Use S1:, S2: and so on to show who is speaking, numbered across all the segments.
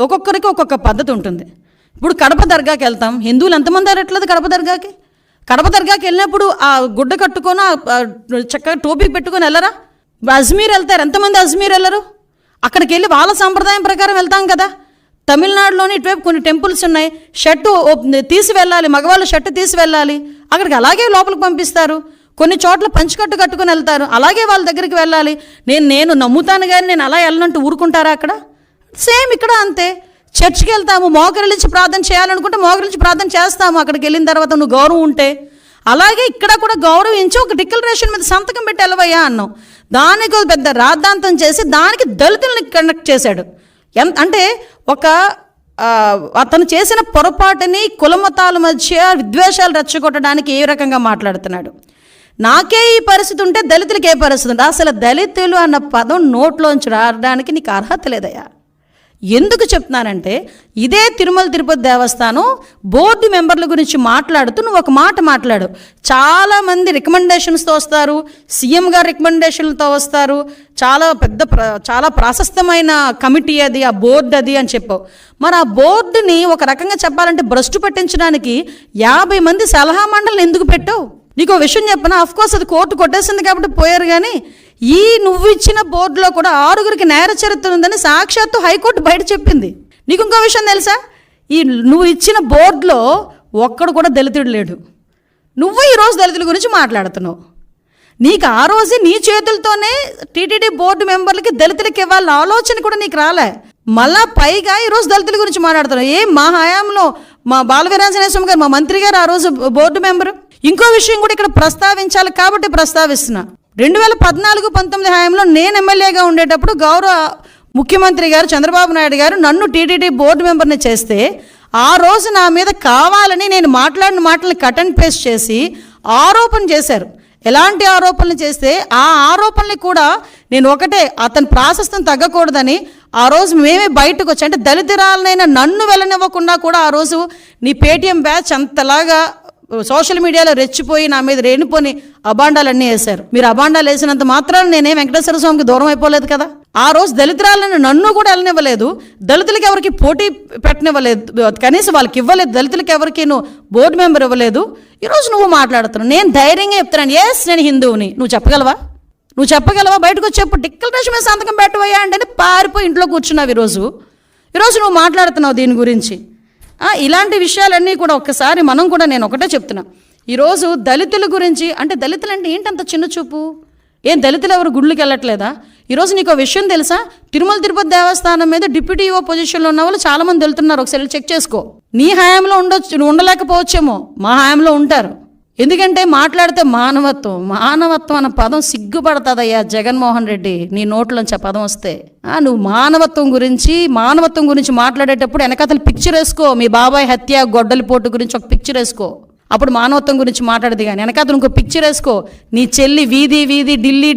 S1: ఒక్కొక్కరికి ఒక్కొక్క పద్ధతి ఉంటుంది. ఇప్పుడు కడప దర్గాకి వెళ్తాం. హిందువులు ఎంతమంది అరట్లేదు కడప దర్గాకి? కడప దర్గాకి వెళ్ళినప్పుడు ఆ గుడ్డ కట్టుకొని చక్కగా టోపీ పెట్టుకొని వెళ్ళరా? అజ్మీర్ వెళ్తారు. ఎంతమంది అజ్మీర్ వెళ్ళరు? అక్కడికి వెళ్ళి వాళ్ళ సాంప్రదాయం ప్రకారం వెళ్తాం కదా. తమిళనాడులోని ఇటువైపు కొన్ని టెంపుల్స్ ఉన్నాయి. షర్టు తీసి వెళ్ళాలి. మగవాళ్ళు షర్టు తీసి వెళ్ళాలి. అక్కడికి అలాగే లోపలికి పంపిస్తారు. కొన్ని చోట్ల పంచికట్టు కట్టుకొని వెళ్తారు. అలాగే వాళ్ళ దగ్గరికి వెళ్ళాలి. నేను నేను నమ్ముతాను కానీ నేను అలా వెళ్ళనంటూ ఊరుకుంటారా అక్కడ? సేమ్ ఇక్కడ అంతే. చర్చ్కి వెళ్తాము మోకరిలించి ప్రార్థన చేయాలనుకుంటే మోకరిలించి ప్రార్థన చేస్తాము. అక్కడికి వెళ్ళిన తర్వాత నువ్వు గౌరవం ఉంటే. అలాగే ఇక్కడ కూడా గౌరవించి ఒక డిక్లరేషన్ మీద సంతకం పెట్టి వెళ్ళవయ్యా అన్నాం దానికి ఒక పెద్ద రాద్ధాంతం చేసి దానికి దళితుల్ని కనెక్ట్ చేశాడు. ఎంత అంటే ఒక అతను చేసిన పొరపాటుని కులమతాల మధ్య విద్వేషాలు రెచ్చగొట్టడానికి ఏ రకంగా మాట్లాడుతున్నాడు? నాకే ఈ పరిస్థితి ఉంటే దళితులకి ఏ పరిస్థితి ఉంటే అసలు దళితులు అన్న పదం నోట్లోంచి రావడానికి నీకు అర్హత లేదయ్యా. ఎందుకు చెప్తున్నానంటే ఇదే తిరుమల తిరుపతి దేవస్థానం బోర్డు మెంబర్ల గురించి మాట్లాడుతూ నువ్వు ఒక మాట మాట్లాడు. చాలామంది రికమెండేషన్స్తో వస్తారు సీఎం గారు రికమెండేషన్లతో వస్తారు. చాలా పెద్ద ప్ర చాలా ప్రాశస్తమైన కమిటీ అది ఆ బోర్డు అది అని చెప్పావు మరి ఆ బోర్డుని ఒక రకంగా చెప్పాలంటే భ్రష్టు పట్టించడానికి యాభై మంది సలహా మండలిని ఎందుకు పెట్టావు? నీకు విషయం చెప్పనా? అఫ్కోర్స్ అది కోర్టు కొట్టేసింది కాబట్టి పోయారు కానీ ఈ నువ్వు ఇచ్చిన బోర్డులో కూడా ఆరుగురికి నేర చరిత్ర ఉందని సాక్షాత్తు హైకోర్టు బయట చెప్పింది. నీకు ఇంకో విషయం తెలుసా? ఈ నువ్వు ఇచ్చిన బోర్డులో ఒక్కడు కూడా దళితుడు లేడు. నువ్వు ఈరోజు దళితుల గురించి మాట్లాడుతున్నావు. నీకు ఆ రోజే నీ చేతులతోనే టీటీడీ బోర్డు మెంబర్లకి దళితులకి ఇవ్వాలన్న ఆలోచన కూడా నీకు రాలే. మళ్ళా పైగా ఈరోజు దళితుల గురించి మాట్లాడుతున్నావు. ఏ మా హయాంలో మా బాలవీరాంజనేయ స్వామి గారు మా మంత్రి గారు ఆ రోజు బోర్డు మెంబరు? ఇంకో విషయం కూడా ఇక్కడ ప్రస్తావించాలి కాబట్టి ప్రస్తావిస్తున్నా. రెండు వేల పద్నాలుగు పంతొమ్మిది హయాంలో నేను ఎమ్మెల్యేగా ఉండేటప్పుడు గౌరవ ముఖ్యమంత్రి గారు చంద్రబాబు నాయుడు గారు నన్ను టీటీడీ బోర్డు మెంబర్ని చేస్తే ఆ రోజు నా మీద కావాలని నేను మాట్లాడిన మాటలను కట్ అండ్ పేస్ట్ చేసి ఆరోపణ చేశారు. ఎలాంటి ఆరోపణలు చేస్తే ఆ ఆరోపణలు కూడా నేను ఒకటే అతని ప్రాశస్తం తగ్గకూడదని ఆ రోజు మేమే బయటకు వచ్చి అంటే దళితురాలనైనా నన్ను వెళ్ళనివ్వకుండా కూడా ఆ రోజు నీ పేటీఎం బ్యాచ్ అంతలాగా సోషల్ మీడియాలో రెచ్చిపోయి నా మీద రేణిపోని అబాండాలన్నీ వేశారు. మీరు అబాండాలు వేసినంత మాత్రాన నేనే వెంకటేశ్వర స్వామికి దూరం అయిపోలేదు కదా? ఆ రోజు దళితురాలను నన్ను కూడా వెళ్ళనివ్వలేదు. దళితులకి ఎవరికి పోటీ పెట్టనివ్వలేదు. కనీసం వాళ్ళకి ఇవ్వలేదు. దళితులకి ఎవరికి నువ్వు బోర్డు మెంబర్ ఇవ్వలేదు. ఈరోజు నువ్వు మాట్లాడుతున్నావు. నేను ధైర్యంగా చెప్తున్నాను. ఎస్ నేను హిందువుని. నువ్వు చెప్పగలవా? నువ్వు చెప్పగలవా? బయటకు వచ్చేప్పుడు చెప్పు. డిక్లరేషన్ మీద సంతకం పెట్టవయ్యా అంటే పారిపోయి ఇంట్లో కూర్చున్నావు ఈరోజు. ఈరోజు నువ్వు మాట్లాడుతున్నావు దీని గురించి. ఇలాంటి విషయాలన్నీ కూడా ఒక్కసారి మనం కూడా నేను ఒకటే చెప్తున్నా. ఈరోజు దళితుల గురించి అంటే దళితులు అంటే ఏంటంత చిన్న చూపు? ఏం దళితులు ఎవరు గుళ్ళకి వెళ్ళట్లేదా? ఈరోజు నీకు విషయం తెలుసా? తిరుమల తిరుపతి దేవస్థానం మీద డిప్యూటీ ఓ పొజిషన్లో ఉన్న వాళ్ళు చాలామంది వెళ్తున్నారు. ఒకసారి చెక్ చేసుకో. నీ హయాంలో ఉండొచ్చు ఉండలేకపోవచ్చేమో. మా హయాంలో ఉంటారు. ఎందుకంటే మాట్లాడితే మానవత్వం మానవత్వం అన్న పదం సిగ్గుపడుతుందయ్యా జగన్మోహన్ రెడ్డి. నీ నోట్లోంచి ఆ పదం వస్తే. నువ్వు మానవత్వం గురించి మానవత్వం గురించి మాట్లాడేటప్పుడు వెనకతలు పిక్చర్ వేసుకో. మీ బాబాయ్ హత్య గొడ్డలిపోటు గురించి ఒక పిక్చర్ వేసుకో. అప్పుడు మానవత్వం గురించి మాట్లాడదు కానీ వెనకాతలు ఇంకో పిక్చర్ వేసుకో. నీ చెల్లి వీధి వీధి ఢిల్లీ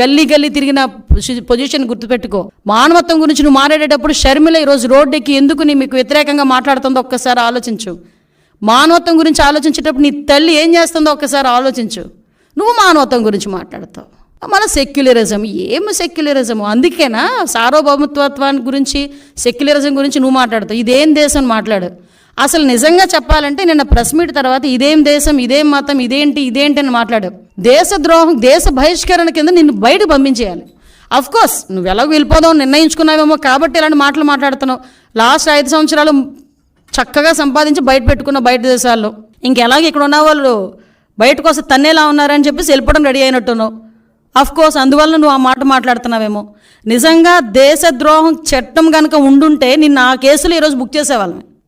S1: గల్లీ గల్లీ తిరిగిన పొజిషన్ గుర్తుపెట్టుకో. మానవత్వం గురించి నువ్వు మాట్లాడేటప్పుడు షర్మిల ఈరోజు రోడ్డుకి ఎందుకు నీ మీకు వ్యతిరేకంగా మాట్లాడుతుందో ఒక్కసారి ఆలోచించు. మానవత్వం గురించి ఆలోచించేటప్పుడు నీ తల్లి ఏం చేస్తుందో ఒక్కసారి ఆలోచించు. నువ్వు మానవత్వం గురించి మాట్లాడతావు. మన సెక్యులరిజం ఏం సెక్యులరిజం? అందుకేనా సార్వభౌమత్వాన్ని గురించి సెక్యులరిజం గురించి నువ్వు మాట్లాడతావు. ఇదేం దేశం మాట్లాడు. అసలు నిజంగా చెప్పాలంటే నిన్న ప్రెస్ మీట్ తర్వాత ఇదేం దేశం ఇదేం మతం ఇదేంటి ఇదేంటి అని మాట్లాడు. దేశద్రోహం దేశ బహిష్కరణ కింద నిన్ను బయట పంపించేయాలి. అఫ్ కోర్స్ నువ్వు ఎలాగో వెళ్ళిపోదావు నిర్ణయించుకున్నావేమో కాబట్టి ఇలాంటి మాటలు మాట్లాడుతున్నావు. లాస్ట్ ఐదు సంవత్సరాలు చక్కగా సంపాదించి బయట పెట్టుకున్న బయట దేశాల్లో. ఇంకెలాగ ఇక్కడ ఉన్న వాళ్ళు? బయటకు వస్తే తన్నేలా ఉన్నారని చెప్పేసి వెళ్ళిపోవడం రెడీ అయినట్టున్నావు. అఫ్ కోర్స్ అందువల్ల నువ్వు ఆ మాట మాట్లాడుతున్నావేమో. నిజంగా దేశద్రోహం చట్టం కనుక ఉండుంటే నిన్న ఆ కేసులు ఈరోజు బుక్ చేసేవాళ్ళమే.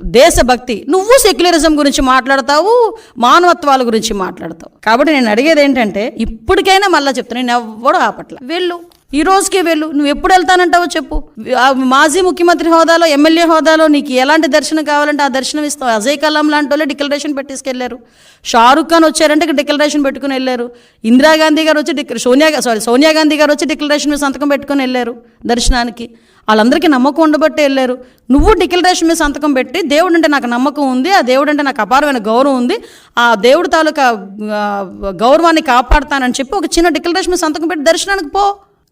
S1: దేశభక్తి. నువ్వు సెక్యులరిజం గురించి మాట్లాడతావు మానవత్వాల గురించి మాట్లాడతావు. కాబట్టి నేను అడిగేది ఏంటంటే ఇప్పటికైనా మళ్ళీ చెప్తాను నేను ఎవ్వడూ ఆపట్ల. వెళ్ళు. ఈ రోజుకే వెళ్ళు. నువ్వు ఎప్పుడు వెళ్తానంటావో చెప్పు. మాజీ ముఖ్యమంత్రి హోదాలో ఎమ్మెల్యే హోదాలో నీకు ఎలాంటి దర్శనం కావాలంటే ఆ దర్శనం ఇస్తావు. అజయ్ కలాం లాంటి వాళ్ళే డిక్లరేషన్ పెట్టేసుకెళ్ళారు. షారుఖ్ ఖాన్ వచ్చారంటే డిక్లరేషన్ పెట్టుకుని వెళ్ళారు. ఇందిరాగాంధీ గారు వచ్చి సోనియా సారీ సోనియా గాంధీ గారు వచ్చి డిక్లరేషన్ మీద సంతకం పెట్టుకుని వెళ్ళారు దర్శనానికి. వాళ్ళందరికీ నమ్మకం ఉండబట్టే వెళ్ళారు. నువ్వు డిక్లరేషన్ మీద సంతకం పెట్టి దేవుడు అంటే నాకు నమ్మకం ఉంది ఆ దేవుడు అంటే నాకు అపారమైన గౌరవం ఉంది ఆ దేవుడు తాలూకా గౌరవాన్ని కాపాడుతానని చెప్పి ఒక చిన్న డిక్లరేషన్ మీద సంతకం పెట్టి దర్శనానికి పో.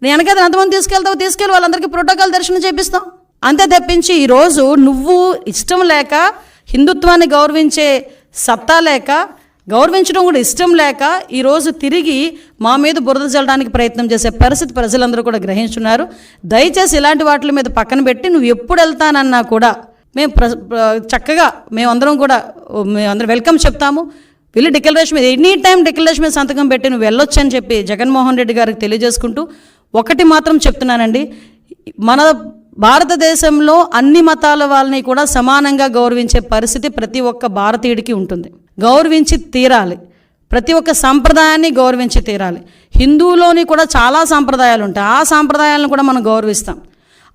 S1: నేను వెనకైతే ఎంతమంది తీసుకెళ్తావు తీసుకెళ్ళి వాళ్ళందరికీ ప్రోటోకాల్ దర్శనం చేపిస్తాం. అంతే తప్పించి ఈరోజు నువ్వు ఇష్టం లేక హిందుత్వాన్ని గౌరవించే సత్తా లేక గౌరవించడం కూడా ఇష్టం లేక ఈరోజు తిరిగి మా మీద బురద చల్లడానికి ప్రయత్నం చేసే పరిస్థితి ప్రజలందరూ కూడా గ్రహించున్నారు. దయచేసి ఇలాంటి వాటి మీద పక్కన పెట్టి నువ్వు ఎప్పుడు వెళ్తానన్నా కూడా మేము ప్ర- చక్కగా మేమందరం కూడా మేమందరం వెల్కమ్ చెప్తాము. వెళ్ళి డిక్లరేషన్ మీద ఎనీ టైం డిక్లరేషన్ మీద సంతకం పెట్టి నువ్వు వెళ్ళొచ్చు అని చెప్పి జగన్మోహన్ రెడ్డి గారికి తెలియజేసుకుంటూ ఒకటి మాత్రం చెప్తున్నానండి. మన భారతదేశంలో అన్ని మతాల వాళ్ళని కూడా సమానంగా గౌరవించే పరిస్థితి ప్రతి ఒక్క భారతీయుడికి ఉంటుంది. గౌరవించి తీరాలి. ప్రతి ఒక్క సంప్రదాయాన్ని గౌరవించి తీరాలి. హిందువులోని కూడా చాలా సాంప్రదాయాలు ఉంటాయి. ఆ సాంప్రదాయాలను కూడా మనం గౌరవిస్తాం.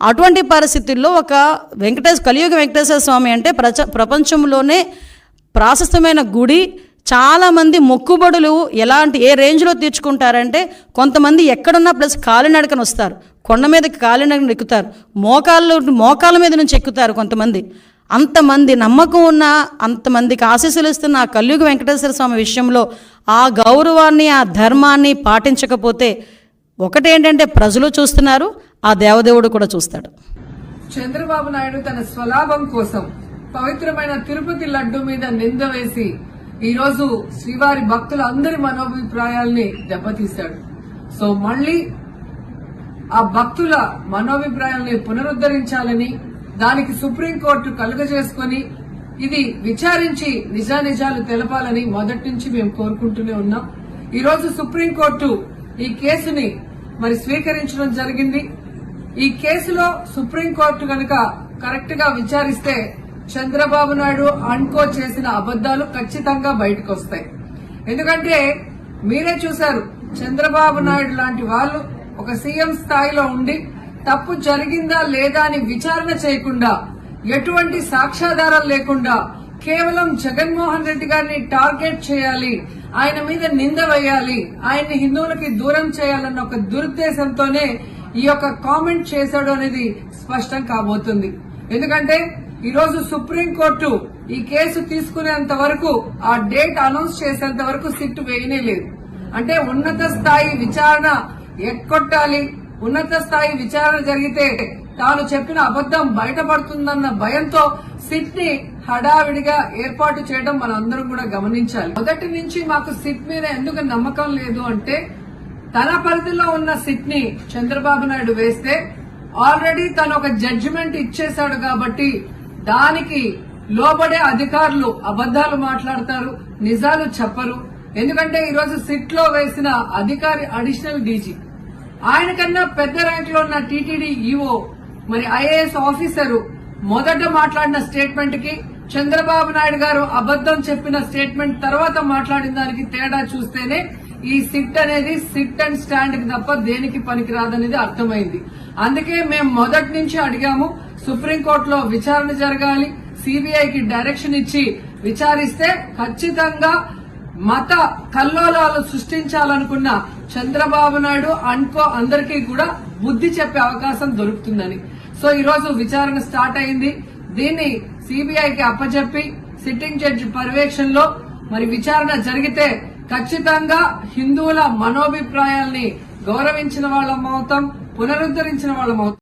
S1: అటువంటి పరిస్థితుల్లో ఒక వెంకటేశ్వర కలియుగ వెంకటేశ్వర స్వామి అంటే ప్రచ ప్రపంచంలోనే ప్రాశస్తమైన గుడి చాలామంది మొక్కుబడులు ఎలాంటి ఏ రేంజ్లో తీర్చుకుంటారంటే కొంతమంది ఎక్కడున్నా ప్లస్ కాలినడకన వస్తారు. కొండ మీదకి కాలినడకన ఎక్కుతారు. మోకాళ్ళు మోకాళ్ళ మీద నుంచి ఎక్కుతారు కొంతమంది. అంతమంది నమ్మకం ఉన్న అంతమందికి ఆశీస్సులు ఇస్తున్న ఆ కలియుగ వెంకటేశ్వర స్వామి విషయంలో ఆ గౌరవాన్ని ఆ ధర్మాన్ని పాటించకపోతే ఒకటేంటంటే ప్రజలు చూస్తున్నారు ఆ దేవదేవుడు కూడా చూస్తాడు.
S2: చంద్రబాబు నాయుడు తన స్వలాభం కోసం పవిత్రమైన తిరుపతి లడ్డు మీద నింద వేసి ఈరోజు శ్రీవారి భక్తుల అందరి మనోభిప్రాయాల్ని దెబ్బతీశాడు. సో మళ్ళీ ఆ భక్తుల మనోభిప్రాయాల్ని పునరుద్ధరించాలని దానికి సుప్రీంకోర్టు కలుగజేసుకొని ఇది విచారించి నిజానిజాలు తెలపాలని మొదటి నుంచి మేము కోరుకుంటూనే ఉన్నాం. ఈరోజు సుప్రీంకోర్టు ఈ కేసుని మరి స్వీకరించడం జరిగింది. ఈ కేసులో సుప్రీంకోర్టు గనుక కరెక్ట్గా విచారిస్తే చంద్రబాబు నాయుడు అన్కో చేసిన అబద్దాలు ఖచ్చితంగా బయటకు వస్తాయి. ఎందుకంటే మీరే చూశారు చంద్రబాబు నాయుడు లాంటి వాళ్ళు ఒక సీఎం స్థాయిలో ఉండి తప్పు జరిగిందా లేదా అని విచారణ చేయకుండా ఎటువంటి సాక్ష్యాధారం లేకుండా కేవలం జగన్మోహన్ రెడ్డి గారిని టార్గెట్ చేయాలి ఆయన మీద నింద వేయాలి ఆయన్ని హిందువులకి దూరం చేయాలన్న ఒక దురుద్దేశంతోనే ఈ యొక్క కామెంట్ చేశాడు అనేది స్పష్టం కాబోతుంది. ఎందుకంటే ఈరోజు సుప్రీంకోర్టు ఈ కేసు తీసుకునేంత వరకు ఆ డేట్ అనౌన్స్ చేసేంత వరకు సిట్ వేయనే లేదు. అంటే ఉన్నత స్థాయి విచారణ ఎక్కొట్టాలి. ఉన్నత స్థాయి విచారణ జరిగితే తాను చెప్పిన అబద్దం బయటపడుతుందన్న భయంతో సిట్ని హడావిడిగా ఏర్పాటు చేయడం మనందరం కూడా గమనించాలి. మొదటి నుంచి మాకు సిట్ మీద ఎందుకు నమ్మకం లేదు అంటే తన పరిధిలో ఉన్న సిట్ని చంద్రబాబు నాయుడు వేస్తే ఆల్రెడీ తను ఒక జడ్జిమెంట్ ఇచ్చేశాడు కాబట్టి దానికి లోబడే అధికారులు అబద్దాలు మాట్లాడతారు నిజాలు చెప్పరు. ఎందుకంటే ఈరోజు సిట్లో వేసిన అధికారి అడిషనల్ డీజీ. ఆయన కన్నా పెద్ద ర్యాంక్లో ఉన్న టీటీడీ ఈఓ మరి ఐఏఎస్ ఆఫీసరు మొదట మాట్లాడిన స్టేట్మెంట్కి చంద్రబాబు నాయుడు గారు అబద్దం చెప్పిన స్టేట్మెంట్ తర్వాత మాట్లాడిన దానికి తేడా చూస్తేనే ఈ సిట్ అనేది సిట్ అండ్ స్టాండ్కి తప్ప దేనికి పనికిరాదనేది అర్థమైంది. అందుకే మేము మొదటి నుంచి అడిగాము సుప్రీంకోర్టులో విచారణ జరగాలి. సిబిఐకి డైరెక్షన్ ఇచ్చి విచారిస్తే ఖచ్చితంగా మత కల్లోలాలు సృష్టించాలనుకున్న చంద్రబాబు నాయుడు అనుకో అందరికీ కూడా బుద్ధి చెప్పే అవకాశం దొరుకుతుందని. సో ఈరోజు విచారణ స్టార్ట్ అయింది. దీన్ని సిబిఐకి అప్పచెప్పి సిట్టింగ్ జడ్జి పర్యవేక్షణలో మరి విచారణ జరిగితే ఖచ్చితంగా హిందువుల మనోభిప్రాయాల్ని గౌరవించిన వాళ్ళం అవుతాం పునరుద్ధరించిన వాళ్ళం అవుతాం.